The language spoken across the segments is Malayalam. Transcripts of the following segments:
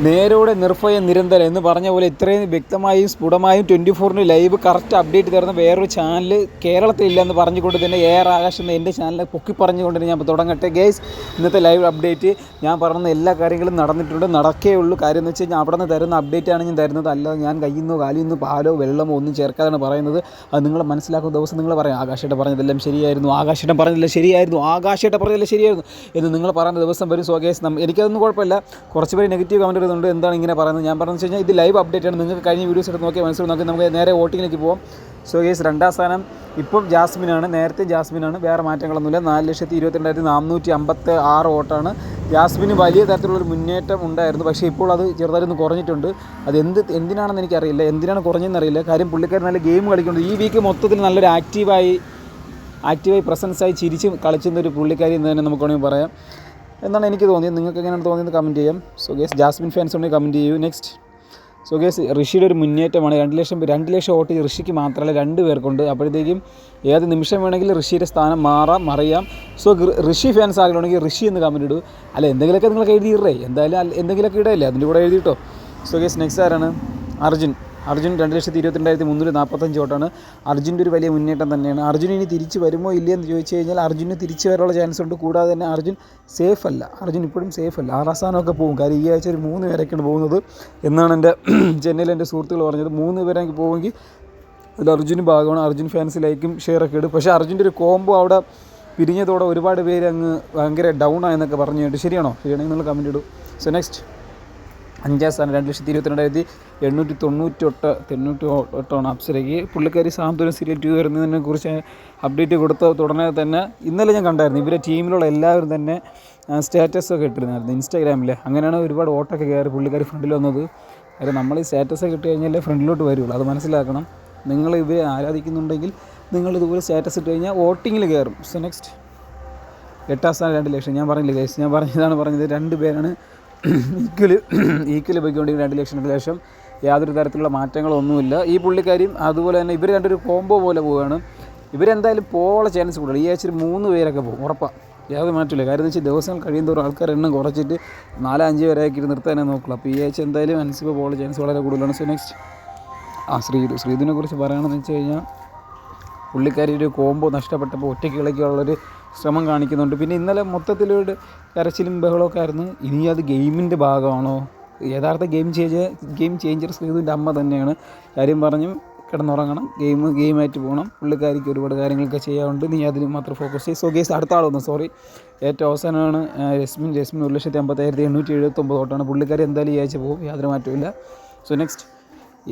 നേരോടെ നിർഭയം നിരന്തരം എന്ന് പറഞ്ഞ പോലെ ഇത്രയും വ്യക്തമായും സ്ഫുടമായും ട്വന്റി ഫോറിന് ലൈവ് കറക്റ്റ് അപ്ഡേറ്റ് തരുന്ന വേറൊരു ചാനൽ കേരളത്തിലില്ല എന്ന് പറഞ്ഞുകൊണ്ട് തന്നെ എ ആർ ആകാശ് എന്ന എന്റെ ചാനലിനെ പൊക്കി പറഞ്ഞുകൊണ്ട് ഞാൻ തുടങ്ങട്ടെ. ഗേസ് ഇന്നത്തെ ലൈവ് അപ്ഡേറ്റ് ഞാൻ പറഞ്ഞ എല്ലാ കാര്യങ്ങളും നടന്നിട്ടുണ്ട്. നടക്കേ ഉള്ളൂ. കാര്യം എന്ന് വെച്ച് കഴിഞ്ഞാൽ അവിടെ നിന്ന് തരുന്ന അപ്ഡേറ്റാണ് ഞാൻ തരുന്നത്. അല്ലാതെ ഞാൻ കാലിൽ നിന്നോ പാലോ വെള്ളമോ ഒന്നും ചേർക്കാതാണ് പറയുന്നത്. അത് നിങ്ങൾ മനസ്സിലാക്കുന്ന ദിവസം നിങ്ങൾ പറയാം ആകാശേട്ട പറഞ്ഞതെല്ലാം ശരിയായിരുന്നു. ആകാശേട്ടൻ പറഞ്ഞതെല്ലാം ശരിയായിരുന്നു. ആകാശേട്ട പറഞ്ഞതെല്ലാം ശരിയായിരുന്നു. എന്ന് നിങ്ങൾ പറയുന്ന ദിവസം വരും. സോ ഗേസ് എനിക്കതൊന്നും കുഴപ്പമില്ല. കുറച്ച് പേര് നെഗറ്റീവ് കമന്റ് വരുന്നുണ്ട് എന്താണ് ഇങ്ങനെ പറയുന്നത്? ഞാൻ പറഞ്ഞു വെച്ച് കഴിഞ്ഞാൽ ഇത് ലൈവ് അപ്ഡേറ്റ് ആണ്. നിങ്ങൾക്ക് കഴിഞ്ഞ വീഡിയോസ് എടുത്ത് നോക്കിയാൽ മനസ്സിലാവും. നോക്കി നമുക്ക് നേരെ വോട്ടിങ്ങിലേക്ക് പോകാം സോ ഗേസ് രണ്ടാം സ്ഥാനം ഇപ്പം ജാസ്മിനാണ് നേരത്തെ ജാസ്മിനാണ് വേറെ മാറ്റങ്ങളൊന്നുമില്ല. നാല് ലക്ഷത്തി ഇരുപത്തിരണ്ടായിരത്തി നാനൂറ്റി അമ്പത്തി ആറ് വോട്ടാണ്. ജാസ്മിന് വലിയ തരത്തിലുള്ളൊരു മുന്നേറ്റം ഉണ്ടായിരുന്നു. പക്ഷേ ഇപ്പോൾ അത് ചെറുതായിട്ടൊന്ന് കുറഞ്ഞിട്ടുണ്ട്. അത് എന്ത് എന്തിനാണെന്ന് എനിക്കറിയില്ല. എന്തിനാണ് കുറഞ്ഞതെന്ന് അറിയില്ല. കാര്യം പുള്ളിക്കാരൻ നല്ല ഗെയിം കളിക്കുന്നുണ്ട്. ഈ വീക്ക് മൊത്തത്തിൽ നല്ലൊരു ആക്റ്റീവായി ആക്റ്റീവായി പ്രസൻസായി ചിരിച്ച് കളിച്ചുന്ന ഒരു പുള്ളിക്കാരി എന്ന് തന്നെ നമുക്ക് വേണമെങ്കിൽ പറയാം. എന്നാണ് എനിക്ക് തോന്നിയത്. നിങ്ങൾക്ക് എങ്ങനെയാണ് തോന്നിയത് കമന്റ് ചെയ്യാം സോ ഗേസ് ജാസ്മിൻ ഫാൻസ് ഉണ്ടെങ്കിൽ കമന്റ് ചെയ്യൂ. നെക്സ്റ്റ് സോ ഗേസ് ഋഷിയുടെ ഒരു മുന്നേറ്റമാണ്. രണ്ട് ലക്ഷം രണ്ട് ലക്ഷം വോട്ട് ഋഷിക്ക് മാത്രമല്ല രണ്ട് പേർക്കുണ്ട്. അപ്പോഴത്തേക്കും ഏത് നിമിഷം വേണമെങ്കിലും ഋഷിയുടെ സ്ഥാനം മാറാം മറിയാം. സോ ഋഷി ഫാൻസ് ആകണമെങ്കിൽ ഋഷി എന്ന് കമന്റ് ഇടൂ. അല്ല എന്തെങ്കിലുമൊക്കെ നിങ്ങൾക്ക് എഴുതിയിടേ. എന്തായാലും എന്തെങ്കിലുമൊക്കെ ഇടയില്ലേ? അതിന്റെ കൂടെ എഴുതിയിട്ടോ. സോ ഗേസ് നെക്സ്റ്റ് ആരാണ്? അർജുൻ. അർജുൻ രണ്ട് ലക്ഷത്തി ഇരുപത്തിരണ്ടായിരത്തി മുന്നൂറ്റി നാൽപ്പത്തഞ്ച് വോട്ടാണ്. അർജുന്റെ ഒരു വലിയ മുന്നേറ്റം തന്നെയാണ്. അർജുൻ ഇനി തിരിച്ച് വരുമോ ഇല്ല എന്ന് ചോദിച്ചു കഴിഞ്ഞാൽ അർജുന് തിരിച്ച് വരാനുള്ള ചാൻസ് ഉണ്ട്. കൂടാതെ തന്നെ അർജുൻ സേഫ് അല്ല. അർജുൻ ഇപ്പോഴും സേഫ് അല്ല. ആറാം സ്ഥാനമൊക്കെ പോകും. കാര്യം ഈ ആഴ്ച ഒരു മൂന്ന് പേരൊക്കെയാണ് പോകുന്നത് എന്നാണ് എന്റെ ചെന്നൈയിൽ എന്റെ സുഹൃത്തുക്കൾ പറഞ്ഞത്. മൂന്ന് പേരൊക്കെ പോകുമെങ്കിൽ അതിൽ അർജുന് ഭാഗമാണ്. അർജുൻ ഫാൻസ് ലൈക്കും ഷെയറൊക്കെ ഇടും. പക്ഷേ അർജുന്റെ ഒരു കോംബോ അവിടെ പിരിഞ്ഞതോടെ ഒരുപാട് പേര് അങ്ങ് ഭയങ്കര ഡൗൺ ആയെന്നൊക്കെ പറഞ്ഞു കേട്ടു. ശരിയാണോ? ശരിയാണെങ്കിൽ നിങ്ങൾ കമന്റ് ഇടൂ. സോ നെക്സ്റ്റ് അഞ്ചാം സ്ഥാനം രണ്ട് ലക്ഷത്തി ഇരുപത്തിരണ്ടായിരത്തി എണ്ണൂറ്റി തൊണ്ണൂറ്റി എട്ട് തൊണ്ണൂറ്റി എട്ടാണ് അപ്സരയ്ക്ക് പുള്ളിക്കാരി സാന്ത്വനം സീരിയൽ ടു വരുന്നതിനെ കുറിച്ച് അപ്ഡേറ്റ് കൊടുത്ത ഉടനെ തന്നെ ഇന്നലെ ഞാൻ കണ്ടായിരുന്നു. ഇവരെ ടീമിലുള്ള എല്ലാവരും തന്നെ സ്റ്റാറ്റസൊക്കെ ഇട്ടിരുന്നായിരുന്നു ഇൻസ്റ്റാഗ്രാമിൽ അങ്ങനെയാണ് ഒരുപാട് ഓട്ടൊക്കെ കയറി പുള്ളിക്കാരി ഫ്രണ്ടിൽ വന്നത്. അതായത് നമ്മൾ ഈ സ്റ്റാറ്റസ് ഒക്കെ ഇട്ട് കഴിഞ്ഞാലേ ഫ്രണ്ടിലോട്ട് വരുള്ളൂ. അത് മനസ്സിലാക്കണം. നിങ്ങൾ ഇവരെ ആരാധിക്കുന്നുണ്ടെങ്കിൽ നിങ്ങൾ ഇതുപോലെ സ്റ്റാറ്റസ് ഇട്ട് കഴിഞ്ഞാൽ വോട്ടിങ്ങിൽ കയറും. സോ നെക്സ്റ്റ് എട്ടാം സ്ഥാനം രണ്ട് ലക്ഷം. ഞാൻ പറഞ്ഞില്ല ഗൈസ് ഞാൻ പറഞ്ഞതാണ് പറഞ്ഞത്. രണ്ട് പേരാണ് ഈക്വൽ ഈക്വൽ പോയിക്കൊണ്ടിരിക്കുന്ന രണ്ട് ലക്ഷം രണ്ട് ലക്ഷം യാതൊരു തരത്തിലുള്ള മാറ്റങ്ങളൊന്നുമില്ല. ഈ പുള്ളിക്കാരിയും അതുപോലെ തന്നെ ഇവർ രണ്ടൊരു കോംബോ പോലെ പോവുകയാണ്. ഇവരെന്തായാലും പോകാനുള്ള ചാൻസ് കൂടുതൽ. ഈ ആഴ്ച ഒരു മൂന്ന് പേരൊക്കെ പോകും ഉറപ്പാണ് യാതൊരു മാറ്റമില്ല കാര്യം എന്ന് വെച്ചാൽ ദിവസം കഴിയുന്നതോറും ആൾക്കാർ എണ്ണം കുറച്ചിട്ട് നാലഞ്ച് അഞ്ച് പേരാക്കി നിർത്താനേ നോക്കുള്ളൂ. അപ്പോൾ ഈ ആഴ്ച എന്തായാലും അൻസിബ പോകാനുള്ള ചാൻസ് വളരെ കൂടുതലാണ്. സോ നെക്സ്റ്റ് ആ ശ്രീതു ശ്രീതുവിനെ കുറിച്ച് പറയുകയാണെന്ന് വെച്ച് കഴിഞ്ഞാൽ പുള്ളിക്കാരി ഒരു കോംബോ നഷ്ടപ്പെട്ടപ്പോൾ ഒറ്റയ്ക്ക് കളിക്കാനുള്ളൊരു ശ്രമം കാണിക്കുന്നുണ്ട്. പിന്നെ ഇന്നലെ മൊത്തത്തിലൊരു കരച്ചിലും ബഹളമൊക്കെ ആയിരുന്നു. ഇനി അത് ഗെയിമിന്റെ ഭാഗമാണോ? യഥാർത്ഥ ഗെയിം ചേഞ്ച് ഗെയിം ചേഞ്ചർ ശ്രീധുവിന്റെ അമ്മ തന്നെയാണ്. കാര്യം പറഞ്ഞു കിടന്നുറങ്ങണം. ഗെയിം ഗെയിമായിട്ട് പോകണം. പുള്ളിക്കാരിക്ക് ഒരുപാട് കാര്യങ്ങളൊക്കെ ചെയ്യാറുണ്ട് നീ അതിന് മാത്രം ഫോക്കസ് ചെയ്യും. സോ ഗേസ് അടുത്ത ആളൊന്നും സോറി ഏറ്റവും അവസാനമാണ് രശ്മിൻ. രശ്മിൻ ഒരു ലക്ഷത്തി അമ്പത്തായിരത്തി എണ്ണൂറ്റി എഴുപത്തൊമ്പത് തൊട്ടാണ് പുള്ളിക്കാരി എന്തായാലും ഈ ആഴ്ച പോകും. യാതൊരു മാറ്റമില്ല സോ നെക്സ്റ്റ്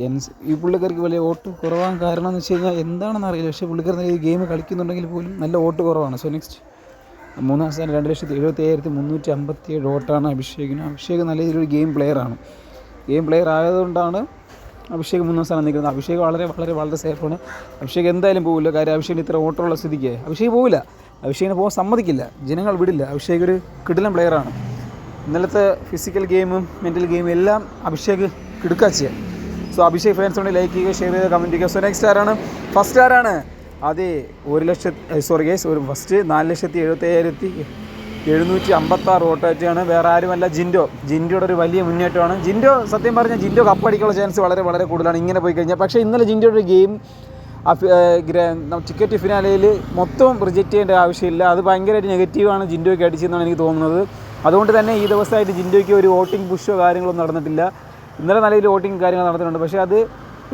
എൻസ് ഈ പുള്ളിക്കാർക്ക് വലിയ വോട്ട് കുറവാൻ കാരണം എന്ന് വെച്ച് കഴിഞ്ഞാൽ എന്താണെന്ന് അറിയില്ല. പക്ഷേ പുള്ളിക്കാരൻ ഈ ഗെയിം കളിക്കുന്നുണ്ടെങ്കിൽ പോലും നല്ല വോട്ട് കുറവാണ്. സോ നെക്സ്റ്റ് മൂന്നാം സ്ഥാനം രണ്ട് ലക്ഷത്തി എഴുപത്തി അയ്യായിരത്തി മുന്നൂറ്റി അമ്പത്തി ഏഴ് വോട്ടാണ് അഭിഷേകിന്. അഭിഷേക് നല്ല രീതിയിലൊരു ഗെയിം പ്ലെയറാണ് ഗെയിം പ്ലെയർ ആയതുകൊണ്ടാണ് അഭിഷേക് മൂന്നാം സ്ഥാനം നിൽക്കുന്നത്. അഭിഷേക് വളരെ വളരെ വളരെ സേഫാണ് അഭിഷേക് എന്തായാലും പോകില്ല കാര്യം അഭിഷേകിന് ഇത്ര വോട്ടുള്ള സ്ഥിതിക്ക്. അഭിഷേക് പോകില്ല അഭിഷേകിന് പോകാൻ സമ്മതിക്കില്ല. ജനങ്ങൾ വിടില്ല. അഭിഷേക് ഒരു കിടിലൻ പ്ലെയറാണ് ഇന്നലത്തെ ഫിസിക്കൽ ഗെയിമും മെന്റൽ ഗെയിമും എല്ലാം അഭിഷേക് കിടുക്കാച്ചിയാണ് സോ അഭിഷേക് ഫാൻസ് ഉണ്ടെങ്കിൽ ലൈക്ക് ചെയ്യുക ഷെയർ ചെയ്യുക കമന്റ് ചെയ്യുക. സോ നെക്സ്റ്റ് ആരാണ് ഫസ്റ്റ് ആരാണ് അതെ ഒരു ലക്ഷത്തി സോറി ഗേസ് ഒരു ഫസ്റ്റ് നാല് ലക്ഷത്തി എഴുപത്തി അയ്യായിരത്തി എഴുന്നൂറ്റി അമ്പത്താറ് വോട്ടായിട്ടാണ് വേറെ ആരുമല്ല ജിൻഡോ. ജിൻഡോയുടെ ഒരു വലിയ മുന്നേറ്റമാണ്. ജിൻഡോ സത്യം പറഞ്ഞാൽ ജിൻഡോ കപ്പടിക്കാനുള്ള ചാൻസ് വളരെ വളരെ കൂടുതലാണ് ഇങ്ങനെ പോയി കഴിഞ്ഞാൽ. പക്ഷേ ഇന്നലെ ജിൻഡോയുടെ ഒരു ഗെയിം ടിക്കറ്റ് ഫിനാലയിൽ മൊത്തം റിജക്റ്റ് ചെയ്യേണ്ട ആവശ്യമില്ല. അത് ഭയങ്കരമായിട്ട് നെഗറ്റീവാണ് ജിൻഡോയ്ക്ക് അടിച്ചതെന്നാണ് എനിക്ക് തോന്നുന്നത്. അതുകൊണ്ട് തന്നെ ഈ ദിവസമായിട്ട് ജിൻഡോയ്ക്ക് ഒരു വോട്ടിംഗ് പുഷോ കാര്യങ്ങളൊന്നും നടന്നിട്ടില്ല. ഇന്നലെ നല്ല രീതിയിൽ വോട്ടിംഗ് കാര്യങ്ങൾ നടന്നിട്ടുണ്ട്. പക്ഷേ അത്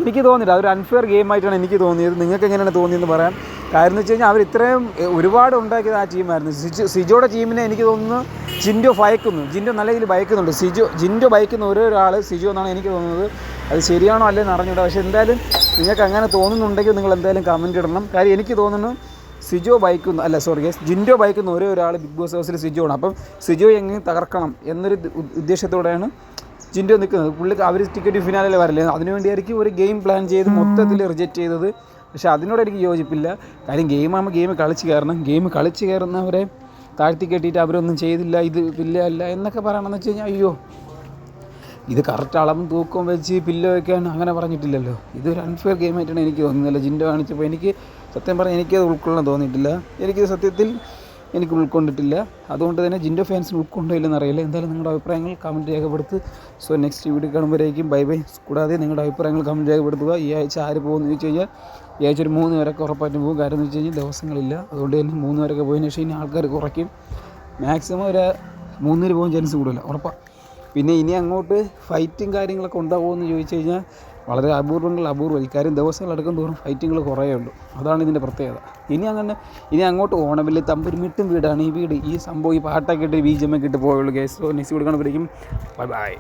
എനിക്ക് തോന്നിയില്ല. അതൊരു അൺഫെയർ ഗെയിമായിട്ടാണ് എനിക്ക് തോന്നിയത്. നിങ്ങൾക്ക് എങ്ങനെയാണ് തോന്നിയെന്ന് പറയാം കാര്യം എന്ന് വെച്ച് കഴിഞ്ഞാൽ അവർ ഇത്രയും ഒരുപാട് ഉണ്ടാക്കിയത് ആ ടീമായിരുന്നു സിജോ സിജോയുടെ ടീമിനെ എനിക്ക് തോന്നുന്നു ജിൻഡോ ഭയക്കുന്നു. ജിൻഡോ നല്ല രീതിയിൽ ഭയക്കുന്നുണ്ട്. സിജോ ജിൻഡോ ഭയക്കുന്ന ഒരേ ഒരാൾ സിജോ എന്നാണ് എനിക്ക് തോന്നുന്നത്. അത് ശരിയാണോ അല്ലെന്ന് അറിഞ്ഞൂടാ പക്ഷേ എന്തായാലും നിങ്ങൾക്ക് അങ്ങനെ തോന്നുന്നുണ്ടെങ്കിൽ നിങ്ങൾ എന്തായാലും കമന്റ് ഇടണം. കാര്യം എനിക്ക് തോന്നുന്നു സിജോ ബൈക്കുന്ന അല്ല സോറി ഗസ് ജിൻഡോ ബൈക്കുന്ന ഒരേ ഒരാൾ ബിഗ് ബോസ് ഹൗസിൽ സിജോ ആണ് അപ്പം സിജോ എങ്ങനെ തകർക്കണം എന്നൊരു ഉദ്ദേശത്തോടെയാണ് ജിൻഡോ നിൽക്കുന്നത്. പുള്ളി അവർ ടിക്കറ്റ് ഫിനാലിൽ വരില്ലേ അതിനുവേണ്ടിയായിരിക്കും ഒരു ഗെയിം പ്ലാൻ ചെയ്ത് മൊത്തത്തിൽ റിജക്റ്റ് ചെയ്തത്. പക്ഷേ അതിനോട് എനിക്ക് യോജിപ്പില്ല. കാര്യം ഗെയിമാകുമ്പോൾ ഗെയിം കളിച്ച് കയറണം. ഗെയിം കളിച്ച് കയറുന്നവരെ താഴ്ത്തി കെട്ടിയിട്ട് അവരൊന്നും ചെയ്തില്ല ഇത് ഇല്ല അല്ല എന്നൊക്കെ പറയണമെന്ന് വെച്ച് കഴിഞ്ഞാൽ അയ്യോ. ഇത് കറക്റ്റ് അളവും തൂക്കവും വെച്ച് പില്ലോ വയ്ക്കാൻ അങ്ങനെ പറഞ്ഞിട്ടില്ലല്ലോ. ഇതൊരു അൺഫെയർ ഗെയിമായിട്ടാണ് എനിക്ക് തോന്നുന്നില്ല ജിൻഡോ കാണിച്ചപ്പോൾ എനിക്ക് സത്യം പറഞ്ഞാൽ എനിക്കത് ഉൾക്കൊള്ളാൻ തോന്നിയിട്ടില്ല. എനിക്ക് സത്യത്തിൽ എനിക്ക് ഉൾക്കൊണ്ടിട്ടില്ല. അതുകൊണ്ട് തന്നെ ജിൻഡോ ഫാൻസിന് ഉൾക്കൊണ്ടില്ലെന്ന് അറിയില്ല. എന്തായാലും നിങ്ങളുടെ അഭിപ്രായങ്ങൾ കമന്റ് രേഖപ്പെടുത്ത്. സോ നെക്സ്റ്റ് വീഡിയോ കാണുമ്പോഴേക്കും ബൈ ബൈ കൂടാതെ നിങ്ങളുടെ അഭിപ്രായങ്ങൾ കമന്റ് രേഖപ്പെടുത്തുക. ഈ ആഴ്ച ആര് പോകുമെന്ന് ചോദിച്ചു കഴിഞ്ഞാൽ ഈ ആഴ്ച ഒരു മൂന്ന് പേരൊക്കെ ഉറപ്പായിട്ടും പോകും. കാര്യം എന്ന് വെച്ച് കഴിഞ്ഞാൽ ദിവസങ്ങളില്ല. അതുകൊണ്ട് തന്നെ മൂന്ന് പേരൊക്കെ പോയതിന് ശേഷം ഇനി ആൾക്കാർ കുറയ്ക്കും. മാക്സിമം ഒരു മൂന്നിന് പോകാൻ ചാൻസ് കൂടുതല. ഉറപ്പാണ് പിന്നെ ഇനി അങ്ങോട്ട് ഫൈറ്റും കാര്യങ്ങളൊക്കെ ഉണ്ടാകുമോ എന്ന് ചോദിച്ചു കഴിഞ്ഞാൽ വളരെ അപൂർവങ്ങൾ അപൂർവം. ഇക്കാര്യം ദിവസങ്ങൾ എടുക്കും തോറും ഫൈറ്റിങ്ങൾ കുറേ ഉള്ളൂ അതാണ് ഇതിന്റെ പ്രത്യേകത. ഇനി അങ്ങനെ ഇനി അങ്ങോട്ട് ഓണമില്ല തമ്പുരുമിട്ടും വീടാണ്. ഈ വീട് ഈ സംഭവം ഈ പാട്ടൊക്കെ ഇട്ട് ബി ജി എം ഒക്കെ ഇട്ട് പോയുള്ളൂ കേസ് നെക്സ്റ്റ് കൊടുക്കണം കാണുമ്പോഴേക്കും. Bye by